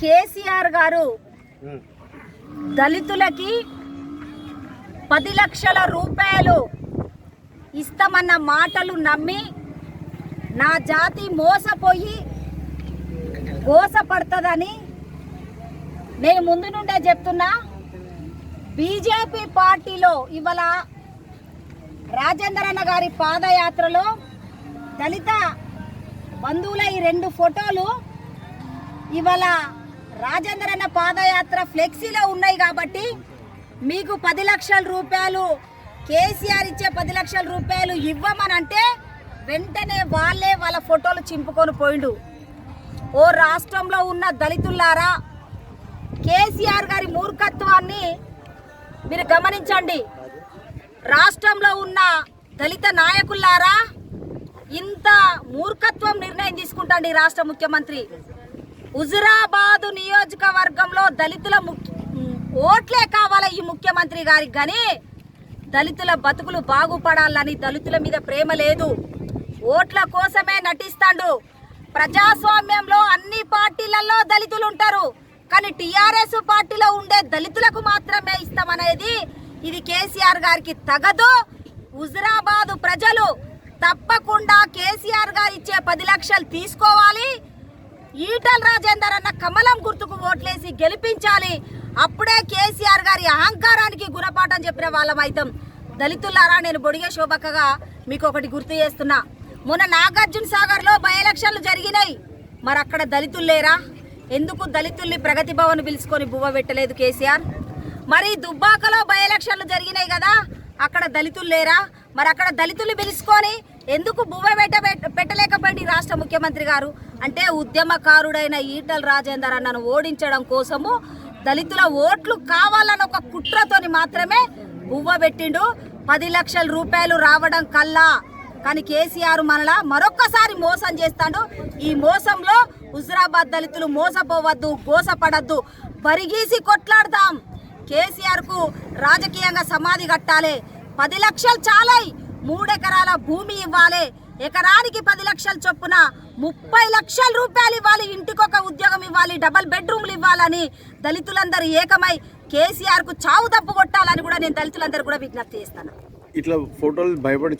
కేసీఆర్ గారు దళితులకి పది లక్షల రూపాయలు ఇస్తామన్న మాటలు నమ్మి నా జాతి మోసపోయి మోసపడుతుందని నేను ముందు నుండే చెప్తున్నా. బీజేపీ పార్టీలో ఇవాళ రాజేంద్ర అన్న గారి పాదయాత్రలో దళిత బంధువుల ఈ రెండు ఫోటోలు ఇవాళ రాజేంద్ర అన్న పాదయాత్ర ఫ్లెక్సీలో ఉన్నాయి కాబట్టి మీకు పది లక్షల రూపాయలు కేసీఆర్ ఇచ్చే పది లక్షల రూపాయలు ఇవ్వమనంటే వెంటనే వాళ్ళే వాళ్ళ ఫోటోలు చింపుకొని పోయిండు. ఓ రాష్ట్రంలో ఉన్న దళితులారా కేసీఆర్ గారి మూర్ఖత్వాన్ని మీరు గమనించండి. రాష్ట్రంలో ఉన్న దళిత నాయకులారా ఇంత మూర్ఖత్వం నిర్ణయం తీసుకుంటాండి ఈ రాష్ట్ర ముఖ్యమంత్రి. హుజురాబాదు నియోజకవర్గంలో దళితుల ఓట్లే కావాల ఈ ముఖ్యమంత్రి గారికి కానీ? దళితుల బతుకులు బాగుపడాలని దళితుల మీద ప్రేమ లేదు. ఓట్ల కోసమే నటిస్తాడు. ప్రజాస్వామ్యంలో అన్ని పార్టీలలో దళితులు ఉంటారు కానీ టిఆర్ఎస్ పార్టీలో ఉండే దళితులకు మాత్రమే ఇస్తామనేది ఇది కేసీఆర్ గారికి తగదు. హుజురాబాదు ప్రజలు తప్పకుండా కేసీఆర్ గారు ఇచ్చే పది లక్షలు తీసుకోవాలి. ఈటల రాజేందర్ అన్న కమలం గుర్తుకు ఓట్లేసి గెలిపించాలి. అప్పుడే కేసీఆర్ గారి అహంకారానికి గుణపాఠం చెప్పిన వాళ్ళం అయితాం దళితులారా నేను బొడిగే శోభక్కగా మీకు ఒకటి గుర్తు చేస్తున్నా. మొన్న నాగార్జున సాగర్లో బై ఎలక్షన్లు జరిగినాయి. మరి అక్కడ దళితులు లేరా? ఎందుకు దళితుల్ని ప్రగతి భవన్ పిలుచుకొని బువ్వ పెట్టలేదు కేసీఆర్? మరి దుబ్బాకలో బై ఎలక్షన్లు జరిగినాయి కదా అక్కడ దళితులు లేరా? మరి అక్కడ దళితుల్ని పిలుచుకొని ఎందుకు బువ్వ పెట్ట పెట్టలేకపోయింది రాష్ట్ర ముఖ్యమంత్రి గారు? అంటే ఉద్యమకారుడైన ఈటల రాజేందర్ అన్నను ఓడించడం కోసము దళితుల ఓట్లు కావాలన్న ఒక కుట్రతోని మాత్రమే బువ్వ పెట్టిండు. పది లక్షల రూపాయలు రావడం కల్లా. కానీ కేసీఆర్ మనలా మరొక్కసారి మోసం చేస్తాడు. ఈ మోసంలో హుజరాబాద్ దళితులు మోసపోవద్దు మోసపడద్దు. బరిగీసి కొట్లాడదాం కేసీఆర్కు రాజకీయంగా సమాధి కట్టాలి. పది లక్షలు చాలై మూడెకరాల భూమి ఇవ్వాలి. ఎకరానికి పది లక్షల చొప్పున ముప్పై లక్షల రూపాయలు ఇవ్వాలి. ఇంటికొక ఉద్యోగం ఇవ్వాలి. డబల్ బెడ్రూమ్లు ఇవ్వాలని దళితులందరూ ఏకమై కేసీఆర్కు చావు దప్పు కొట్టాలని కూడా నేను దళితులందరూ కూడా విజ్ఞప్తి చేస్తాను. ఇట్లా ఫోటోలు భయపడి